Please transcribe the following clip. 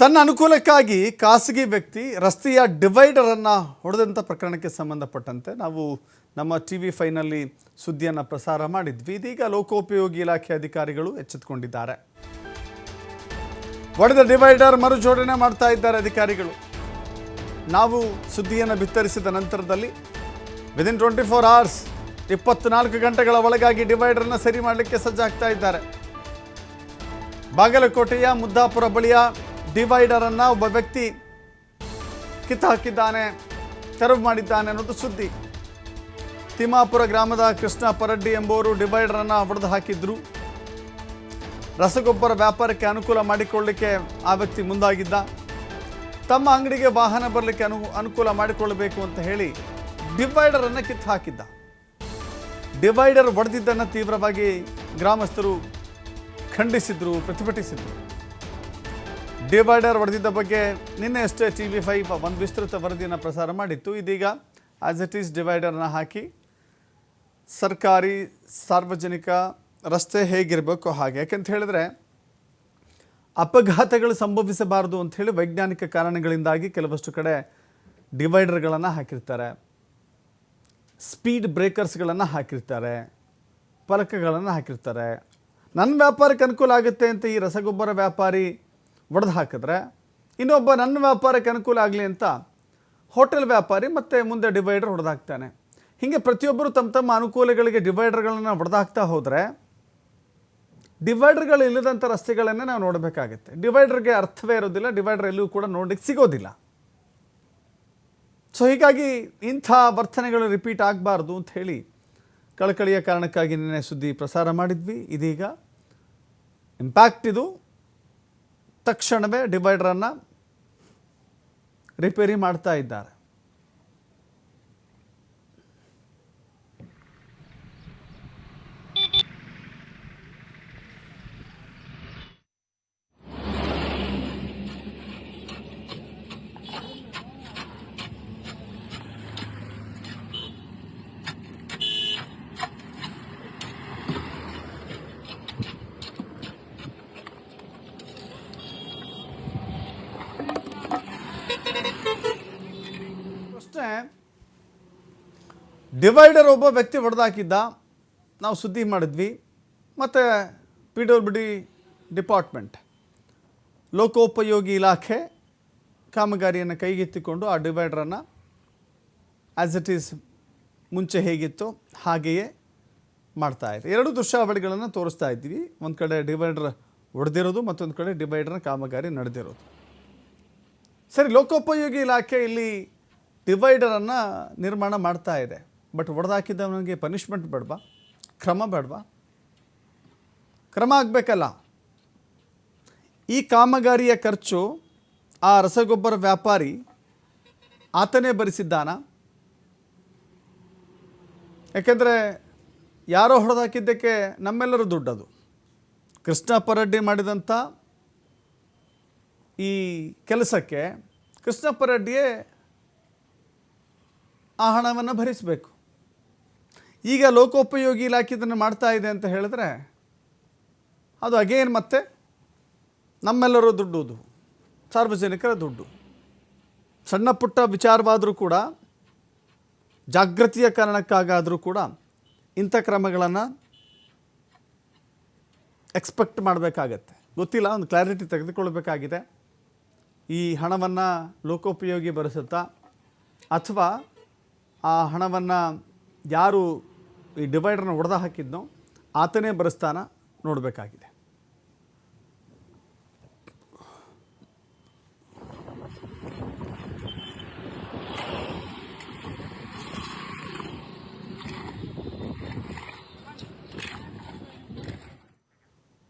ತನ್ನ ಅನುಕೂಲಕ್ಕಾಗಿ ಖಾಸಗಿ ವ್ಯಕ್ತಿ ರಸ್ತೆಯ ಡಿವೈಡರನ್ನು ಹೊಡೆದಂಥ ಪ್ರಕರಣಕ್ಕೆ ಸಂಬಂಧಪಟ್ಟಂತೆ ನಾವು ನಮ್ಮ ಟಿ ವಿ ಫೈನಲ್ಲಿ ಸುದ್ದಿಯನ್ನು ಪ್ರಸಾರ ಮಾಡಿದ್ವಿ. ಇದೀಗ ಲೋಕೋಪಯೋಗಿ ಇಲಾಖೆ ಅಧಿಕಾರಿಗಳು ಎಚ್ಚೆತ್ತುಕೊಂಡಿದ್ದಾರೆ ಒಡೆದ ಡಿವೈಡರ್ ಮರುಜೋಡಣೆ ಮಾಡ್ತಾ ಇದ್ದಾರೆ ಅಧಿಕಾರಿಗಳು. ನಾವು ಸುದ್ದಿಯನ್ನು ಬಿತ್ತರಿಸಿದ ನಂತರದಲ್ಲಿ ವಿದಿನ್ ಟ್ವೆಂಟಿ ಫೋರ್ ಅವರ್ಸ್ ಇಪ್ಪತ್ನಾಲ್ಕು ಗಂಟೆಗಳ ಒಳಗಾಗಿ ಡಿವೈಡರ್ನ ಸರಿ ಮಾಡಲಿಕ್ಕೆ ಸಜ್ಜಾಗ್ತಾ ಇದ್ದಾರೆ. ಬಾಗಲಕೋಟೆಯ ಮುದ್ದಾಪುರ ಬಳಿಯ ಡಿವೈಡರ್ ಅನ್ನ ಒಬ್ಬ ವ್ಯಕ್ತಿ ಕಿತ್ತು ಹಾಕಿದ್ದಾನೆ ತೆರವು ಮಾಡಿದ್ದಾನೆ ಅನ್ನೋದು ಸುದ್ದಿ. ತಿಮ್ಮಾಪುರ ಗ್ರಾಮದ ಕೃಷ್ಣ ಪರಡ್ಡಿ ಎಂಬುವರು ಡಿವೈಡರ್ ಅನ್ನ ಹೊಡೆದು ಹಾಕಿದ್ರು. ರಸಗೊಬ್ಬರ ವ್ಯಾಪಾರಕ್ಕೆ ಅನುಕೂಲ ಮಾಡಿಕೊಳ್ಳಲಿಕ್ಕೆ ಆ ವ್ಯಕ್ತಿ ಮುಂದಾಗಿದ್ದ. ತಮ್ಮ ಅಂಗಡಿಗೆ ವಾಹನ ಬರಲಿಕ್ಕೆ ಅನು, ಅನುಕೂಲ ಮಾಡಿಕೊಳ್ಳಬೇಕು ಅಂತ ಹೇಳಿ ಡಿವೈಡರ್ ಅನ್ನ ಕಿತ್ತು ಹಾಕಿದ್ದ ಡಿವೈಡರ್ ಒಡೆದಿದ್ದನ್ನು ತೀವ್ರವಾಗಿ ಗ್ರಾಮಸ್ಥರು ಖಂಡಿಸಿದ್ರು, ಪ್ರತಿಭಟಿಸಿದ್ರು. ಡಿವೈಡರ್ ಹೊಡೆದಿದ್ದ ಬಗ್ಗೆ ನಿನ್ನೆ ಅಷ್ಟೇ ಟಿ ವಿ ಫೈವ್ ಒಂದು ವಿಸ್ತೃತ ವರದಿಯನ್ನು ಪ್ರಸಾರ ಮಾಡಿತ್ತು. ಇದೀಗ ಆಸ್ ಇಟ್ ಈಸ್ ಡಿವೈಡರ್ನ ಹಾಕಿ ಸರ್ಕಾರಿ ಸಾರ್ವಜನಿಕ ರಸ್ತೆ ಹೇಗಿರಬೇಕು ಹಾಗೆ. ಯಾಕೆಂತ ಹೇಳಿದ್ರೆ ಅಪಘಾತಗಳು ಸಂಭವಿಸಬಾರದು ಅಂತ ಹೇಳಿ ವೈಜ್ಞಾನಿಕ ಕಾರಣಗಳಿಂದಾಗಿ ಕೆಲವಷ್ಟು ಕಡೆ ಡಿವೈಡರ್ಗಳನ್ನು ಹಾಕಿರ್ತಾರೆ. ಸ್ಪೀಡ್ ಬ್ರೇಕರ್ಸ್ಗಳನ್ನು ಹಾಕಿರ್ತಾರೆ. ಫಲಕಗಳನ್ನು ಹಾಕಿರ್ತಾರೆ. ನನ್ನ ವ್ಯಾಪಾರಕ್ಕೆ ಅನುಕೂಲ ಆಗುತ್ತೆ ಅಂತ ಈ ರಸಗೊಬ್ಬರ ವ್ಯಾಪಾರಿ ಒಡೆದು ಹಾಕಿದ್ರೆ ಇನ್ನೊಬ್ಬ ನನ್ನ ವ್ಯಾಪಾರಕ್ಕೆ ಅನುಕೂಲ ಆಗಲಿ ಅಂತ ಹೋಟೆಲ್ ವ್ಯಾಪಾರಿ ಮತ್ತು ಮುಂದೆ ಡಿವೈಡರ್ ಹೊಡೆದಾಕ್ತಾನೆ ಹೀಗೆ ಪ್ರತಿಯೊಬ್ಬರು ತಮ್ಮ ತಮ್ಮ ಅನುಕೂಲಗಳಿಗೆ ಡಿವೈಡರ್ಗಳನ್ನು ಹೊಡೆದಾಕ್ತಾ ಹೋದರೆ ಡಿವೈಡರ್ಗಳು ಇಲ್ಲದಂಥ ರಸ್ತೆಗಳನ್ನೇ ನಾವು ನೋಡಬೇಕಾಗುತ್ತೆ. ಡಿವೈಡರ್ಗೆ ಅರ್ಥವೇ ಇರೋದಿಲ್ಲ ಡಿವೈಡರ್ ಎಲ್ಲೂ ಕೂಡ ನೋಡಲಿಕ್ಕೆ ಸಿಗೋದಿಲ್ಲ. ಸೊ ಹೀಗಾಗಿ ಇಂಥ ವರ್ತನೆಗಳು ರಿಪೀಟ್ ಆಗಬಾರ್ದು ಅಂತ ಹೇಳಿ ಕಳಕಳಿಯ ಕಾರಣಕ್ಕಾಗಿ ನಿನ್ನೆ ಸುದ್ದಿ ಪ್ರಸಾರ ಮಾಡಿದ್ವಿ. ಇದೀಗ ಇಂಪ್ಯಾಕ್ಟ್ ಇದು. ತಕ್ಷಣವೇ ಡಿವೈಡರನ್ನು ರಿಪೇರಿ ಮಾಡ್ತಾ ಇದ್ದಾರೆ ಅಷ್ಟೇ ಡಿವೈಡರ್ ಒಬ್ಬ ವ್ಯಕ್ತಿ ಹೊಡೆದಾಕಿದ್ದ, ನಾವು ಸುದ್ದಿ ಮಾಡಿದ್ವಿ. ಮತ್ತು ಪಿ ಡಬ್ಲ್ಯೂ ಡಿ ಡಿಪಾರ್ಟ್ಮೆಂಟ್ ಲೋಕೋಪಯೋಗಿ ಇಲಾಖೆ ಕಾಮಗಾರಿಯನ್ನು ಕೈಗೆತ್ತಿಕೊಂಡು ಆ ಡಿವೈಡ್ರನ್ನು ಆ್ಯಸ್ ಇಟ್ ಈಸ್ ಮುಂಚೆ ಹೇಗಿತ್ತು, ಹಾಗೆಯೇ ಮಾಡ್ತಾ ಇದೆ. ಎರಡು ದೃಶ್ಯಾವಳಿಗಳನ್ನು ತೋರಿಸ್ತಾ ಇದ್ದೀವಿ. ಒಂದು ಕಡೆ ಡಿವೈಡರ್ ಹೊಡೆದಿರೋದು, ಮತ್ತೊಂದು ಕಡೆ ಡಿವೈಡರ್ನ ಕಾಮಗಾರಿ ನಡೆದಿರೋದು. ಸರಿ, ಲೋಕೋಪಯೋಗಿ ಇಲಾಖೆ ಇಲ್ಲಿ ಡಿವೈಡರನ್ನು ನಿರ್ಮಾಣ ಮಾಡ್ತಾ ಇದೆ. ಬಟ್ ಹೊಡೆದಾಕಿದ್ದವನಿಗೆ ಪನಿಷ್ಮೆಂಟ್ ಬೇಡವಾ? ಕ್ರಮ ಬೇಡವಾ? ಕ್ರಮ ಆಗಬೇಕಲ್ಲ. ಈ ಕಾಮಗಾರಿಯ ಖರ್ಚು ಆ ರಸಗೊಬ್ಬರ ವ್ಯಾಪಾರಿ ಆತನೇ ಭರಿಸಿದ್ದಾನ? ಯಾಕೆಂದರೆ ಯಾರೋ ಹೊಡೆದಾಕಿದ್ದಕ್ಕೆ ನಮ್ಮೆಲ್ಲರ ದುಡ್ಡದು. ಕೃಷ್ಣ ಪರಡ್ಡಿ ಮಾಡಿದಂಥ ಈ ಕೆಲಸಕ್ಕೆ ಕೃಷ್ಣಪ್ಪ ರೆಡ್ಡಿಯೇ ಆ ಹಣವನ್ನು ಭರಿಸಬೇಕು. ಈಗ ಲೋಕೋಪಯೋಗಿ ಇಲಾಖೆ ಇದನ್ನು ಮಾಡ್ತಾ ಇದೆ ಅಂತ ಹೇಳಿದ್ರೆ ಅದು ಅಗೇನ್ ಮತ್ತೆ ನಮ್ಮೆಲ್ಲರೂ ದುಡ್ಡು ಸಾರ್ವಜನಿಕರ ದುಡ್ಡು. ಸಣ್ಣ ಪುಟ್ಟ ವಿಚಾರವಾದರೂ ಕೂಡ, ಜಾಗೃತಿಯ ಕಾರಣಕ್ಕಾಗಾದರೂ ಕೂಡ ಇಂಥ ಕ್ರಮಗಳನ್ನು ಎಕ್ಸ್ಪೆಕ್ಟ್ ಮಾಡಬೇಕಾಗತ್ತೆ. ಗೊತ್ತಿಲ್ಲ, ಒಂದು ಕ್ಲಾರಿಟಿ ತೆಗೆದುಕೊಳ್ಬೇಕಾಗಿದೆ. ಈ ಹಣವನ್ನು ಲೋಕೋಪಯೋಗಿ ಬರೆಸುತ್ತಾ ಅಥವಾ ಆ ಹಣವನ್ನು ಯಾರು ಈ ಡಿವೈಡರ್ನ ಹೊಡೆದ ಹಾಕಿದ್ನೋ ಆತನೇ ಬರೆಸ್ತಾನ ನೋಡಬೇಕಾಗಿದೆ.